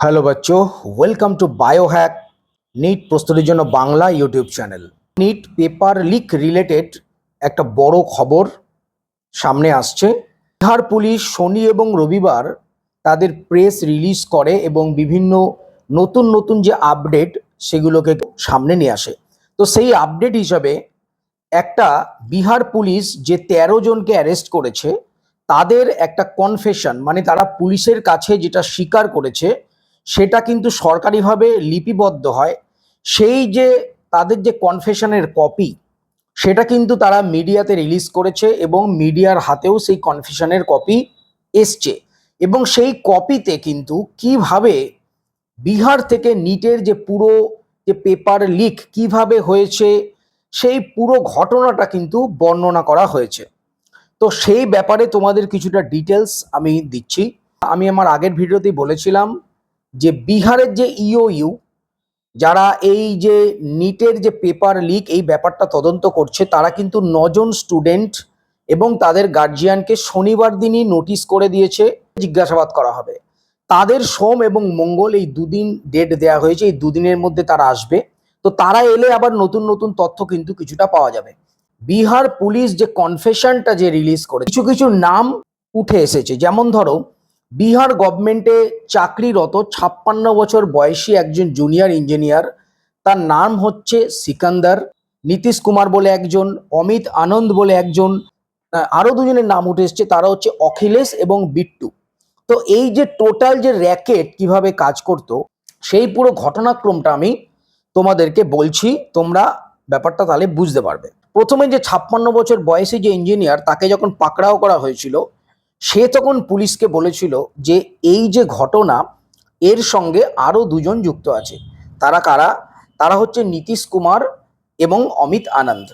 Hello বাচ্চো welcome to Biohack NEET প্রস্তুতির জন্য Bangla YouTube channel NEET paper leak related একটা বড় খবর সামনে আসছে। বিহার পুলিশ শনি এবং রবিবার তাদের প্রেস রিলিজ করে এবং বিভিন্ন নতুন নতুন যে আপডেট সেগুলোকে সামনে নিয়ে আসে। তো সেই আপডেট হিসাবে একটা বিহার পুলিশ যে তেরো জনকে অ্যারেস্ট করেছে, তাদের একটা কনফেশন মানে তারা পুলিশের কাছে যেটা স্বীকার করেছে সেটা কিন্তু সরকারিভাবে লিপিবদ্ধ হয়। সেই যে তাদের যে কনফেশনের কপি সেটা কিন্তু তারা মিডিয়াতে রিলিজ করেছে এবং মিডিয়ার হাতেও সেই কনফেশনের কপি এসছে। এবং সেই কপিতে কিন্তু কীভাবে বিহার থেকে নিটের যে পুরো যে পেপার লিক কীভাবে হয়েছে, সেই পুরো ঘটনাটা কিন্তু বর্ণনা করা হয়েছে। তো সেই ব্যাপারে তোমাদের কিছুটা ডিটেলস আমি দিচ্ছি। আমি আমার আগের ভিডিওতেই বলেছিলাম যে বিহারের যে ইওইউ যারা এই যে নিটের যে পেপার লিক এই ব্যাপারটা তদন্ত করছে, তারা কিন্তু নজন স্টুডেন্ট এবং তাদের গার্জিয়ানকে শনিবার দিনই নোটিশ করে দিয়েছে, জিজ্ঞাসাবাদ করা হবে। তাদের সোম এবং মঙ্গল এই দুদিন ডেট দেওয়া হয়েছে, এই দুদিনের মধ্যে তারা আসবে। তো তারা এলে আবার নতুন নতুন তথ্য কিন্তু কিছুটা পাওয়া যাবে। বিহার পুলিশ যে কনফেশনটা যে রিলিজ করে কিছু কিছু নাম উঠে এসেছে। যেমন ধরো বিহার গভর্নমেন্টে চাকরিরত ছাপ্পান্ন বছর বয়সী একজন জুনিয়র ইঞ্জিনিয়ার। তার নাম হচ্ছে সিকান্দার, নীতিশ কুমার বলে একজন, অমিত আনন্দ বলে একজন আরও দুজনের নাম উঠে এসছে, তারা হচ্ছে অখিলেশ এবং বিট্টু। তো এই যে টোটাল যে র্যাকেট কীভাবে কাজ করতো, সেই পুরো ঘটনাক্রমটা আমি তোমাদেরকে বলছি, তোমরা ব্যাপারটা তাহলে বুঝতে পারবে। প্রথমে যে ছাপ্পান্ন বছর বয়সী যে ইঞ্জিনিয়ার তাকে যখন পাকড়াও করা হয়েছিল সে তখন পুলিশকে বলেছিল যে এই যে ঘটনা, এর সঙ্গে আরও দুজন যুক্ত আছে। তারা কারা? তারা হচ্ছে নীতিশ কুমার এবং অমিত আনন্দ।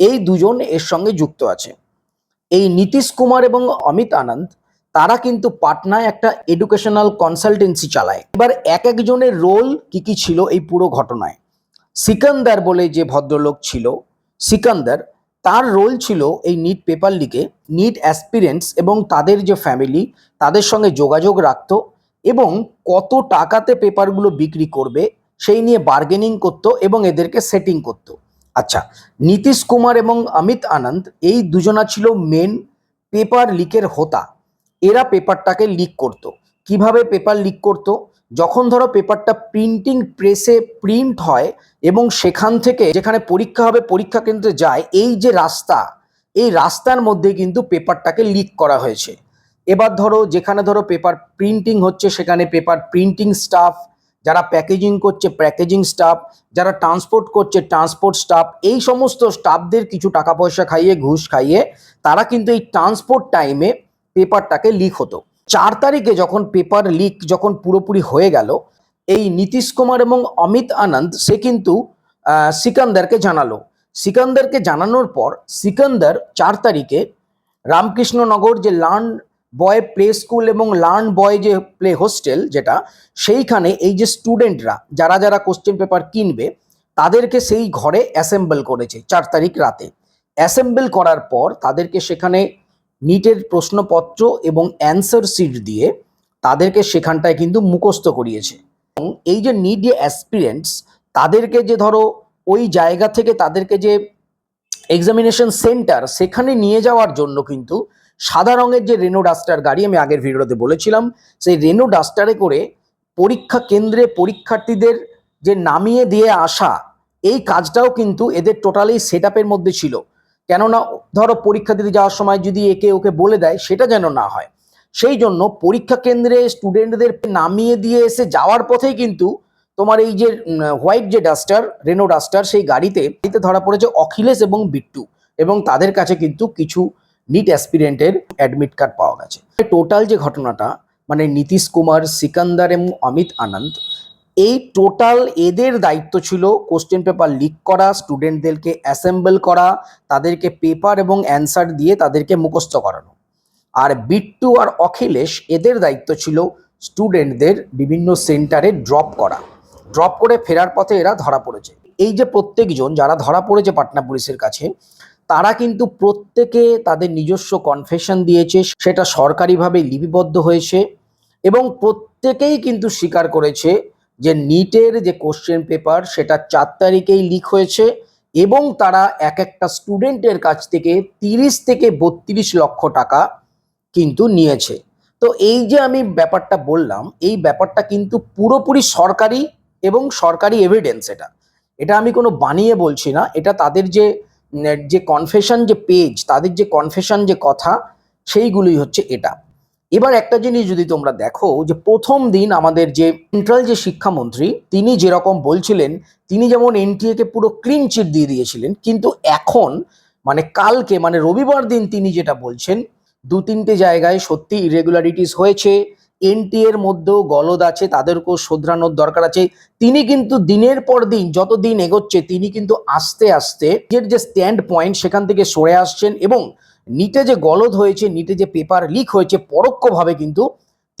এই দুজন এর সঙ্গে যুক্ত আছে। এই নীতিশ কুমার এবং অমিত আনন্দ, তারা কিন্তু পাটনায় একটা এডুকেশনাল কনসালটেন্সি চালায়। এবার এক একজনের রোল কি কি ছিল এই পুরো ঘটনায়? সিকান্দার বলে যে ভদ্রলোক ছিল, সিকান্দার তার রোল ছিল এই নিট পেপার লিকে নিট অ্যাসপিরেন্টস এবং তাদের যে ফ্যামিলি তাদের সঙ্গে যোগাযোগ রাখতো এবং কত টাকাতে পেপারগুলো বিক্রি করবে সেই নিয়ে বার্গেনিং করতো এবং এদেরকে সেটিং করতো। আচ্ছা নীতিশ কুমার এবং অমিত আনন্দ এই দুজনা ছিল মেন পেপার লিকের হোতা। এরা পেপারটাকে লিক করতো। কীভাবে পেপার লিক করতো? যখন ধরো পেপারটা প্রিন্টিং প্রেসে প্রিন্ট হয় এবং সেখান থেকে যেখানে পরীক্ষা হবে, পরীক্ষা কেন্দ্রে যায়, এই যে রাস্তা, এই রাস্তার মধ্যে কিন্তু পেপারটাকে লিক করা হয়েছে। এবার ধরো যেখানে ধরো পেপার প্রিন্টিং হচ্ছে, সেখানে পেপার প্রিন্টিং স্টাফ যারা প্যাকেজিং করছে প্যাকেজিং স্টাফ যারা ট্রান্সপোর্ট করছে ট্রান্সপোর্ট স্টাফ এই সমস্ত স্টাফদের কিছু টাকা পয়সা খাইয়ে, ঘুষ খাইয়ে তারা কিন্তু এই ট্রান্সপোর্ট টাইমে পেপারটাকে লিক হতো। চার তারিখে যখন পেপার লিক যখন পুরোপুরি হয়ে গেল, এই নীতিশ কুমার এবং অমিত আনন্দ, সে কিন্তু সিকান্দারকে জানালো। সিকান্দারকে জানানোর পর সিকান্দার চার তারিখে রামকৃষ্ণনগর যে লার্ন বয় প্লে স্কুল এবং লার্ন বয় যে প্লে হোস্টেল যেটা, সেইখানে এই যে স্টুডেন্টরা, যারা যারা কোশ্চেন পেপার কিনবে, তাদেরকে সেই ঘরে অ্যাসেম্বল করেছে চার তারিখ রাতে। অ্যাসেম্বল করার পর তাদেরকে সেখানে নিটের প্রশ্নপত্র এবং অ্যান্সার সিট দিয়ে তাদেরকে সেখানটায় কিন্তু মুখস্থ করিয়েছে। এবং এই যে নিট অ্যাসপিরেন্টস তাদেরকে যে ধরো ওই জায়গা থেকে তাদেরকে যে এক্সামিনেশন সেন্টার সেখানে নিয়ে যাওয়ার জন্য কিন্তু সাদা রঙের যে রেনো ডাস্টার গাড়ি, আমি আগের ভিডিওতে বলেছিলাম, সেই রেনো ডাস্টারে করে পরীক্ষা কেন্দ্রে পরীক্ষার্থীদের যে নামিয়ে দিয়ে আসা, এই কাজটাও কিন্তু এদের টোটালি সেট মধ্যে ছিল। কেননা ধরো পরীক্ষা দিতে যাওয়ার সময় যদি একে ওকে বলে দেয়, সেটা যেন না হয়। সেই জন্য পরীক্ষা কেন্দ্রে স্টুডেন্টদের নামিয়ে দিয়ে এসে যাওয়ার পথেই কিন্তু তোমার এই যে হোয়াইট যে ডাস্টার রেনো ডাস্টার সেই গাড়িতে গাড়িতে ধরা পড়েছে অখিলেশ এবং বিট্টু। এবং তাদের কাছে কিন্তু কিছু নিট অ্যাসপিরেন্টের অ্যাডমিট কার্ড পাওয়া গেছে। টোটাল যে ঘটনাটা মানে নীতিশ কুমার, সিকান্দার এবং অমিত আনন্দ এই টোটাল এদের দায়িত্ব ছিল কোশ্চেন পেপার লিক করা, স্টুডেন্টদেরকে অ্যাসেম্বল করা, তাদেরকে পেপার এবং অ্যান্সার দিয়ে তাদেরকে মুখস্থ করানো। আর বিট্টু আর অখিলেশ এদের দায়িত্ব ছিল স্টুডেন্টদের বিভিন্ন সেন্টারে ড্রপ করা। ড্রপ করে ফেরার পথে এরা ধরা পড়েছে। এই যে প্রত্যেকজন যারা ধরা পড়েছে পাটনা পুলিশের কাছে, তারা কিন্তু প্রত্যেকে তাদের নিজস্ব কনফেশন দিয়েছে, সেটা সরকারিভাবে লিপিবদ্ধ হয়েছে এবং প্রত্যেকেই কিন্তু স্বীকার করেছে যে নিটের যে কোশ্চেন পেপার সেটা চার তারিখেই লিক হয়েছে এবং তারা এক একটা স্টুডেন্টের কাছ থেকে তিরিশ থেকে বত্রিশ লক্ষ টাকা কিন্তু নিয়েছে। তো এই যে আমি ব্যাপারটা বললাম, এই ব্যাপারটা কিন্তু পুরোপুরি সরকারি এবং সরকারি এভিডেন্স এটা। এটা আমি কোনো বানিয়ে বলছি না, এটা তাদের যে যে কনফেশন যে পেজ তাদের যে কনফেশন যে কথা, সেইগুলোই হচ্ছে এটা। এবার একটা জিনিস যদি তোমরা দেখো যে প্রথম দিন আমাদের যে সেন্ট্রাল যে শিক্ষামন্ত্রী, তিনি যেরকম বলছিলেন, তিনি যেমন এনটিএ কে পুরো ক্লিন চিট দিয়ে দিয়েছিলেন, কিন্তু এখন মানে কালকে মানে রবিবার দিন তিনি যেটা বলছেন, দু তিনটে জায়গায় সত্যি ইরেগুলারিটিস হয়েছে এনটি এর মধ্যেও গলদ আছে, তাদেরকেও শোধরানোর দরকার আছে। তিনি কিন্তু দিনের পর দিন যত দিন এগোচ্ছে, তিনি কিন্তু আস্তে আস্তে নিজের যে স্ট্যান্ড পয়েন্ট সেখান থেকে সরে আসছেন এবং নিটে যে গলদ হয়েছে, নিটে যে পেপার লিক হয়েছে, পরোক্ষভাবে কিন্তু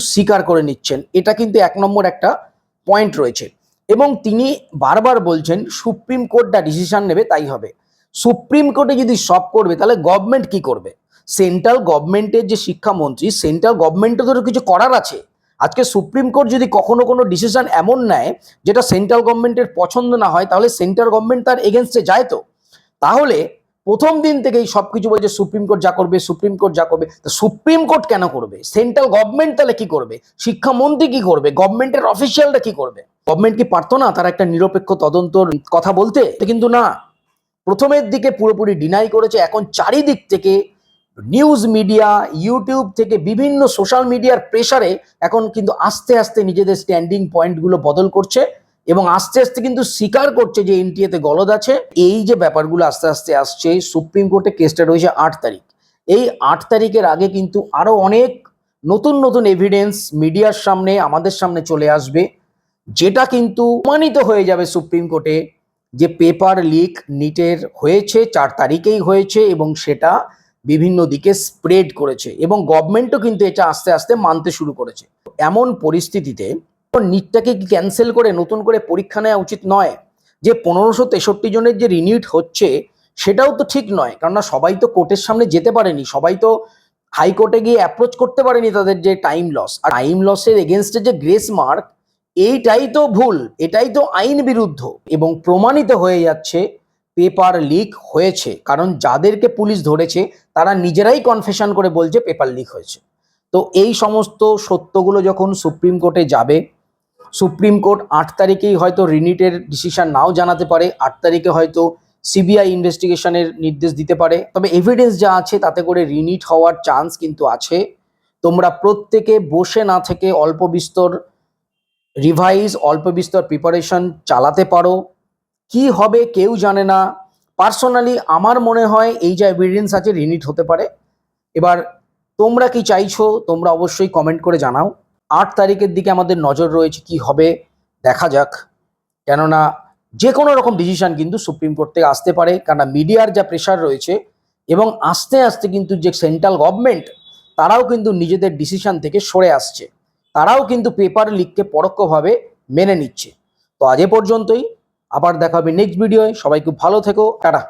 স্বীকার করে নিচ্ছেন। এটা কিন্তু এক নম্বর একটা পয়েন্ট রয়েছে। এবং তিনি বারবার বলছেন, সুপ্রিম কোর্ট যা ডিসিশন নেবে তাই হবে। সুপ্রিম কোর্টে যদি সব করবে, তাহলে গভর্নমেন্ট কি করবে? সেন্ট্রাল গভর্নমেন্টের যে শিক্ষামন্ত্রী সেন্ট্রাল গভর্নমেন্টের তো কিছু করার আছে। আজকে সুপ্রিম কোর্ট যদি কখনো কোনো ডিসিশন এমন নেয়, যেটা সেন্ট্রাল গভর্নমেন্টের পছন্দ না হয়, তাহলে সেন্ট্রাল গভর্নমেন্ট তার এগেনস্টে যায় তো। তাহলে প্রথম দিন থেকেই সব কিছু বলছে, সুপ্রিম কোর্ট যা করবে, সুপ্রিম কোর্ট যা করবে। তো সুপ্রিম কোর্ট কেন করবে? সেন্ট্রাল গভর্নমেন্ট তাহলে কি করবে? শিক্ষামন্ত্রী কি করবে? গভর্নমেন্টের অফিসিয়ালরা কি করবে? গভর্নমেন্ট কি পারতো না তারা একটা নিরপেক্ষ তদন্তর কথা বলতে? কিন্তু না। প্রথমের দিকে পুরোপুরি ডিনাই করেছে। এখন চারিদিক থেকে নিউজ মিডিয়া ইউটিউব থেকে বিভিন্ন সোশ্যাল মিডিয়ার প্রেসারে এখন কিন্তু আস্তে আস্তে নিজেদের স্ট্যান্ডিং পয়েন্টগুলো বদল করছে। এবং আস্তে আস্তে কিন্তু স্বীকার করছে যে এনটিএতে গলদ আছে। এই যে ব্যাপারগুলো আস্তে আস্তে আসছে, সুপ্রিম কোর্টে কেসটা রয়েছে আট তারিখ। এই আট তারিখের আগে কিন্তু আরও অনেক নতুন নতুন এভিডেন্স মিডিয়ার সামনে, আমাদের সামনে চলে আসবে। যেটা কিন্তু প্রমাণিত হয়ে যাবে সুপ্রিম কোর্টে যে পেপার লিক নিটের হয়েছে, চার তারিখেই হয়েছে এবং সেটা বিভিন্ন দিকে স্প্রেড করেছে এবং গভর্নমেন্টও কিন্তু এটা আস্তে আস্তে মানতে শুরু করেছে। এমন পরিস্থিতিতে নিটটাকে কি ক্যান্সেল করে নতুন করে পরীক্ষা নেওয়া উচিত নয়? যে পনেরোশো তেষট্টি জনের যে রিনিট হচ্ছে, সেটাও তো ঠিক নয়। কেননা সবাই তো কোর্টের সামনে যেতে পারেনি, সবাই তো হাইকোর্টে গিয়ে অ্যাপ্রোচ করতে পারেনি তাদের যে টাইম লস আর টাইম লসের এগেনস্টে যে গ্রেস মার্ক এইটাই তো ভুল, এটাই তো আইন বিরুদ্ধ। এবং প্রমাণিত হয়ে যাচ্ছে পেপার লিক হয়েছে। কারণ যাদেরকে পুলিশ ধরেছে, তারা নিজেরাই কনফেশন করে বলছে পেপার লিক হয়েছে। তো এই সমস্ত সত্যগুলো যখন সুপ্রিম কোর্টে যাবে সুপ্রিম কোর্ট আট তারিখেই হয়তো রিনিটের ডিসিশন নাও জানাতে পারে, আট তারিখে হয়তো সিবিআই ইনভেস্টিগেশনের নির্দেশ দিতে পারে। তবে এভিডেন্স যা আছে তাতে করে রিনিট হওয়ার চান্স কিন্তু আছে। তোমরা প্রত্যেকে বসে না থেকে অল্প বিস্তর রিভাইজ অল্প বিস্তর প্রিপারেশন চালাতে পারো। কি হবে কেউ জানে না। পার্সোনালি আমার মনে হয় এই যা এভিডেন্স আছে রিনিট হতে পারে। এবার তোমরা কি চাইছো তোমরা অবশ্যই কমেন্ট করে জানাও। আট তারিখের দিকে আমাদের নজর রয়েছে কি হবে, দেখা যাক। কেননা যে কোনো রকম ডিসিশন কিন্তু সুপ্রিম কোর্ট থেকে আসতে পারে, কেননা মিডিয়ার যা প্রেশার রয়েছে এবং আস্তে আস্তে কিন্তু যে সেন্ট্রাল গভর্নমেন্ট তারাও কিন্তু নিজেদের ডিসিশন থেকে সরে আসছে। তারাও কিন্তু পেপার লিখকে পরোক্ষভাবে মেনে নিচ্ছে। তো আজ এ পর্যন্তই। আবার দেখা হবে নেক্সট ভিডিওয় সবাই খুব ভালো থেকো। টাটা।